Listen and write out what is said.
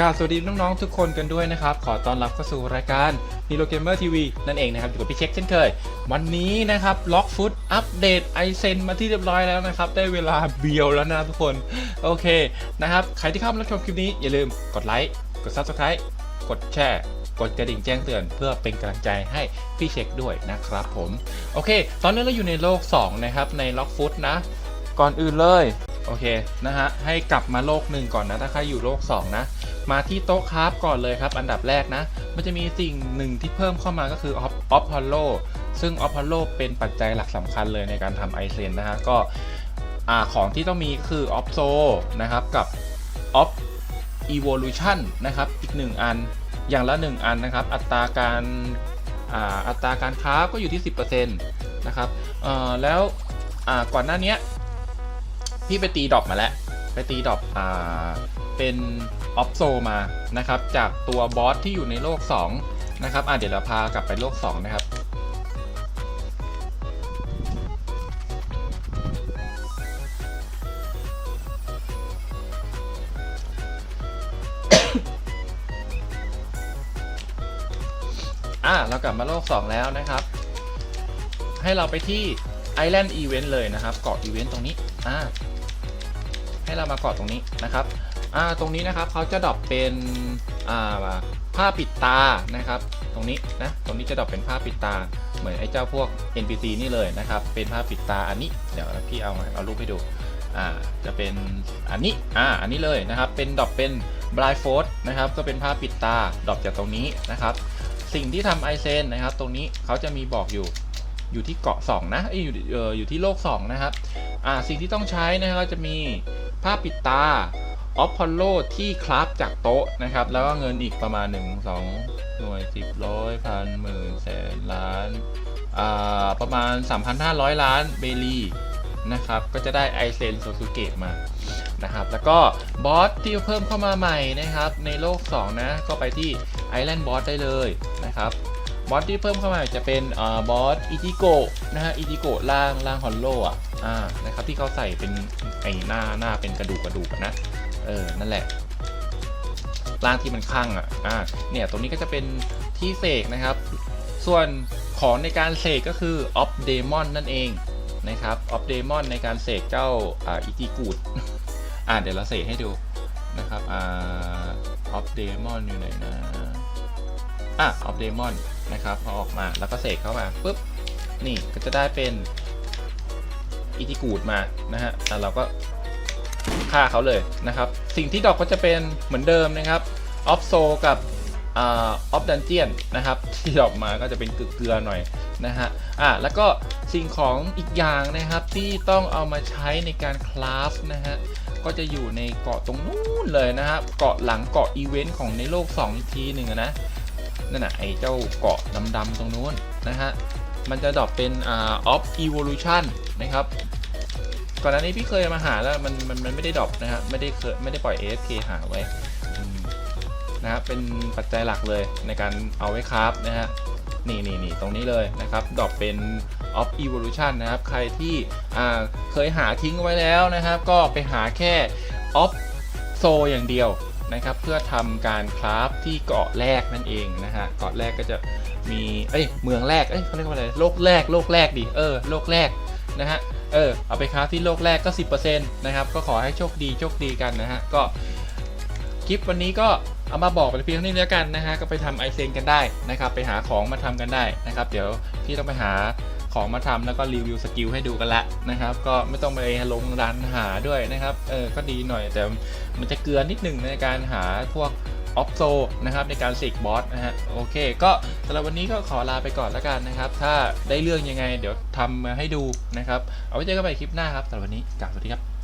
กราสวัสดีน้องๆทุกคนกันด้วยนะครับ ขอต้อนรับเข้าสู่รายการ Hero Gamer TV นั่นเองนะครับ อยู่กับพี่เช็คเช่นเคย วันนี้นะครับล็อกฟุตอัปเดตไอเซนมาที่เรียบร้อยแล้วนะครับ ได้เวลาเบียวแล้วนะทุกคน โอเคนะครับ ใครที่เข้ามารับชมคลิปนี้ อย่าลืมกดไลค์กด Subscribe กดแชร์กดกระดิ่งแจ้งเตือนเพื่อเป็นกำลังใจให้พี่เช็คด้วยนะครับผม โอเค ตอนนี้เราอยู่ในโลก 2 นะครับในล็อกฟุตนะก่อนอื่นเลยโอเคนะฮะให้กลับมาโลกหนึ่งก่อนนะถ้าใครอยู่โลก 2 นะ มาที่โต๊ะคราฟก่อนเลยครับ อันดับแรกนะ มันจะมีสิ่งหนึ่งที่เพิ่มเข้ามาก็คือออฟออฟฮอลโลซึ่งออฟฮอลโลเป็นปัจจัยหลักสำคัญเลยในการทำไอเซนนะฮะ ก็อ่าของที่ต้องมีก็คือออฟโซนะครับ กับออฟอีโวลูชันนะครับ อีก 1 อันอย่างละ 1 อันนะครับ อัตราการอ่าอัตราการค้าก็อยู่ที่ 10%นะครับเอ่อแล้วอ่าก่อนหน้านี้พี่ไปตีดรอปมาแล้ว ไปตีดอปอ่าเป็นออฟโซมานะครับ จากตัวบอสที่อยู่ในโลก 2 นะครับอะเดี๋ยวเราพากลับไปโลก 2 นะครับอะเรากลับมาโลก 2 แล้วนะครับ ให้เราไปที่ Island Event เลยนะครับ เกาะอีเวนต์ตรงนี้อ่า ให้เรามาเกาะตรงนี้นะครับตรงนี้นะครับเขาจะดรอปเป็นอ่าผ้าปิดตานะครับ ตรงนี้นะตรงนี้จะดรอปเป็นผ้าปิดตา เหมือนไอ้เจ้าพวก NPC นี่เลยนะครับ เป็นผ้าปิดตาอันนี้เดี๋ยวพี่เอาเอารูปให้ดูจะเป็นอันนี้อ่าอันนี้เลยนะครับ เป็นดรอปเป็น blind f o r d นะครับก็เป็นผ้าปิดตาดรอปจากตรงนี้นะครับ สิ่งที่ทำไอเซนนะครับ ตรงนี้เขาจะมีบอกอยู่อยู่ที่เกาะ2นะอยู่ออยู่ที่โลก2นะครับอ่าสิ่งที่ต้องใช้นะครับจะมี ผ้าปิดตาออฟพอลโลที่คราฟจากโต๊ะนะครับ แล้วก็เงินอีกประมาณ 1 2 หน่วย 10ร้อยพันหมื่นแสนล้านอ่าประมาณ 3,500 ล้านเบลีนะครับ ก็จะได้ไอเซนโซซูเกะมานะครับ แล้วก็บอสที่เพิ่มเข้ามาใหม่นะครับ ในโลก 2 นะ ก็ไปที่ไอแลนด์บอสได้เลยนะครับบอสที่เพิ่มเข้ามาจะเป็นอ่าบอสอิจิโกะนะฮะอิจิโกะล่างล่างฮอลโลอะ อ่านะครับที่เขาใส่เป็นไอ้หน้าหน้าเป็นกระดูกกระดูกนะเออนั่นแหละล่างที่มันข้างอะอ่าเนี่ยตรงนี้ก็จะเป็นที่เสกนะครับ ส่วนของในการเสกก็คือออฟเดมอนนั่นเองนะครับออฟเดมอนในการเสกเจ้าอ่าอิจิกูดอ่าเดี๋ยวเราเสกให้ดูนะครับอ่าออฟเดมอนอยู่ไหนนะอะออฟเดมอนนะครับพอออกมาแล้วก็เสกเข้ามาปุ๊บนี่ก็จะได้เป็น อิติกูดมานะฮะแล้วเราก็ฆ่าเขาเลยนะครับ สิ่งที่ดอกก็จะเป็นเหมือนเดิมนะครับออฟโซกับออฟดันเจียนนะครับที่ดอกมาก็จะเป็นเกลือๆหน่อยนะฮะอะแล้วก็สิ่งของอีกอย่างนะครับที่ต้องเอามาใช้ในการคราฟนะฮะก็จะอยู่ในเกาะตรงนู้นเลยนะครับเกาะหลังเกาะอีเวนต์ของในโลก2อีกทีหนึ่งนะนั่นน่ะไอ้เจ้าเกาะดำๆตรงนู้นนะฮะ มันจะดรอปเป็นอ่า off evolution นะครับก่อนหน้านี้พี่เคยมาหาแล้วมันมันมันไม่ได้ดรอปนะฮะไม่ได้เคยไม่ได้ปล่อย AFK หาไว้อืมนะฮะเป็นปัจจัยหลักเลยในการเอาไว้คราฟนะฮะนี่นี่นี่ตรงนี้เลยนะครับดรอปเป็น of evolution นะครับ ใครที่อ่าเคยหาทิ้งไว้แล้วนะครับ ก็ไปหาแค่ off so อย่างเดียว นะครับ เพื่อทำการคราฟที่เกาะแรกนั่นเองนะฮะเกาะแรกก็จะมีเอ้ยเมืองแรกเอ้ยเขาเรียกว่าอะไรโลกแรกโลกแรกดิเออโลกแรกนะฮะเออเอาไปคราฟที่โลกแรกก็ 10%นะครับก็ขอให้โชคดีโชคดีกันนะฮะก็คลิปวันนี้ก็เอามาบอกไปเพียงเท่านี้แล้วกันนะฮะก็ไปทำไอเซนกันได้นะครับ ไปหาของมาทำกันได้นะครับ เดี๋ยวพี่ต้องไปหา ของมาทำแล้วก็รีวิวสกิลให้ดูกันละนะครับ ก็ไม่ต้องไปลงร้านหาด้วยนะครับ เออ ก็ดีหน่อยแต่มันจะเกลือนิดหนึ่งในการหาพวกออฟโซนะครับในการสิกบอสนะฮะโอเค ก็สำหรับวันนี้ก็ขอลาไปก่อนแล้วกันนะครับ ถ้าได้เรื่องยังไงเดี๋ยวทำมาให้ดูนะครับ เอาไว้เจอกันใหม่คลิปหน้าครับสำหรับวันนี้กล่าวสวัสดีครับ